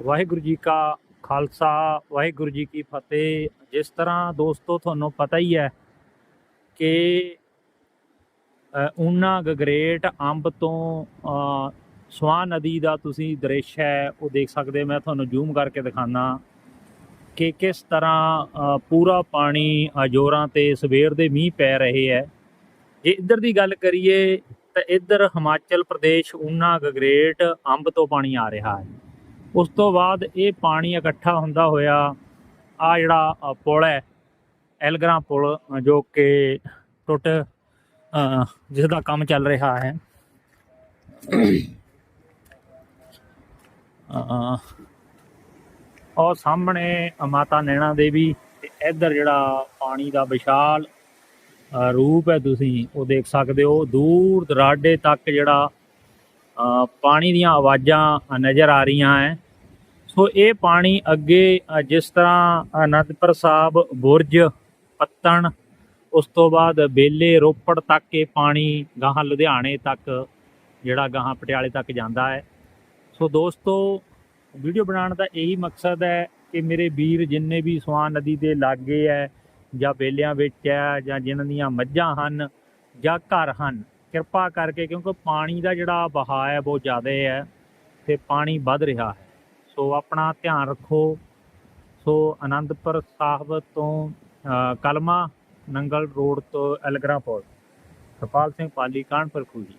ਵਾਹਿਗੁਰੂ ਜੀ ਕਾ ਖਾਲਸਾ ਵਾਹਿਗੁਰੂ ਜੀ ਕੀ ਫਤਿਹ। ਜਿਸ ਤਰ੍ਹਾਂ ਦੋਸਤੋ ਤੁਹਾਨੂੰ ਪਤਾ ਹੀ ਹੈ ਕਿ ਅ, ਊਨਾ ਗਗਰੇਟ ਅੰਬ ਤੋਂ ਅ, ਨਦੀ ਦਾ ਤੁਸੀਂ ਦ੍ਰਿਸ਼ ਹੈ ਉਹ ਦੇਖ ਸਕਦੇ ਮੈਂ ਤੁਹਾਨੂੰ ਜ਼ੂਮ ਕਰਕੇ ਦਿਖਾਣਾ ਕਿ ਕਿਸ ਤਰ੍ਹਾਂ ਪੂਰਾ ਪਾਣੀ ਅ, ਜ਼ੋਰਾਂ ਤੇ ਸਵੇਰ ਦੇ ਮੀਂਹ ਪੈ ਰਹੇ ਹੈ। ਜੇ ਇੱਧਰ ਦੀ ਗੱਲ ਕਰੀਏ ਤਾਂ ਇੱਧਰ ਹਿਮਾਚਲ ਪ੍ਰਦੇਸ਼ ਊਨਾ ਗਗਰੇਟ ਅੰਬ ਤੋਂ ਪਾਣੀ ਆ ਰਿਹਾ ਹੈ। ਉਸ ਤੋਂ ਬਾਅਦ ਇਹ ਪਾਣੀ ਇਕੱਠਾ ਹੁੰਦਾ ਹੋਇਆ ਆ ਜਿਹੜਾ ਪੁਲ ਹੈ ਐਲਗਰਾ ਪੁਲ ਜੋ ਕਿ ਟੁੱਟ ਅ, ਜਿਸ ਦਾ ਕੰਮ ਚੱਲ ਰਿਹਾ ਹੈ। ਅ, ਉਹ ਸਾਹਮਣੇ ਮਾਤਾ ਨੈਣਾ ਦੇਵੀ ਤੇ ਇੱਧਰ ਜਿਹੜਾ ਪਾਣੀ ਦਾ ਵਿਸ਼ਾਲ ਰੂਪ ਹੈ ਤੁਸੀਂ ਉਹ ਦੇਖ ਸਕਦੇ ਹੋ। ਦੂਰ ਦਰਾਡੇ ਤੱਕ ਜਿਹੜਾ ਪਾਣੀ ਦੀਆਂ ਆਵਾਜ਼ਾਂ ਨਜ਼ਰ ਆ ਰਹੀਆਂ ਹੈ ਸੋ ਇਹ ਪਾਣੀ ਅੱਗੇ ਜਿਸ ਤਰ੍ਹਾਂ ਅਨੰਦਪੁਰ ਸਾਹਿਬ, ਬੁਰਜ, ਪੱਤਣ, ਉਸ ਤੋਂ ਬਾਅਦ ਬੇਲੇ, ਰੋਪੜ ਤੱਕ ਇਹ ਪਾਣੀ ਗਾਹਾਂ ਲੁਧਿਆਣੇ ਤੱਕ, ਜਿਹੜਾ ਗਾਹਾਂ ਪਟਿਆਲੇ ਤੱਕ ਜਾਂਦਾ ਹੈ ਸੋ ਦੋਸਤੋ, ਵੀਡੀਓ ਬਣਾਉਣ ਦਾ ਇਹੀ ਮਕਸਦ ਹੈ ਕਿ ਮੇਰੇ ਵੀਰ ਜਿੰਨੇ ਵੀ ਸਵਾਨ ਨਦੀ ਦੇ ਲਾਗੇ ਹੈ ਜਾਂ ਬੇਲਿਆਂ ਵਿੱਚ ਹੈ ਜਾਂ ਜਿਨ੍ਹਾਂ ਦੀਆਂ ਮੱਝਾਂ ਹਨ ਜਾਂ ਘਰ ਹਨ ਕਿਰਪਾ ਕਰਕੇ ਕਿਉਂਕਿ ਪਾਣੀ ਦਾ ਜਿਹੜਾ ਬਹਾਅ ਹੈ ਬਹੁਤ ਜ਼ਿਆਦਾ ਹੈ ਤੇ ਪਾਣੀ ਵੱਧ ਰਿਹਾ ਹੈ। ਸੋ ਆਪਣਾ ਧਿਆਨ ਰੱਖੋ। ਸੋ ਆਨੰਦਪੁਰ ਸਾਹਿਬ ਤੋਂ ਕਲਮਾ ਨੰਗਲ ਰੋਡ ਤੋਂ ਐਲਗਰਾਪੁਰ ਹਰਪਾਲ ਸਿੰਘ ਪਾਲੀ, ਕਾਨਪੁਰ ਖੂਜੀ।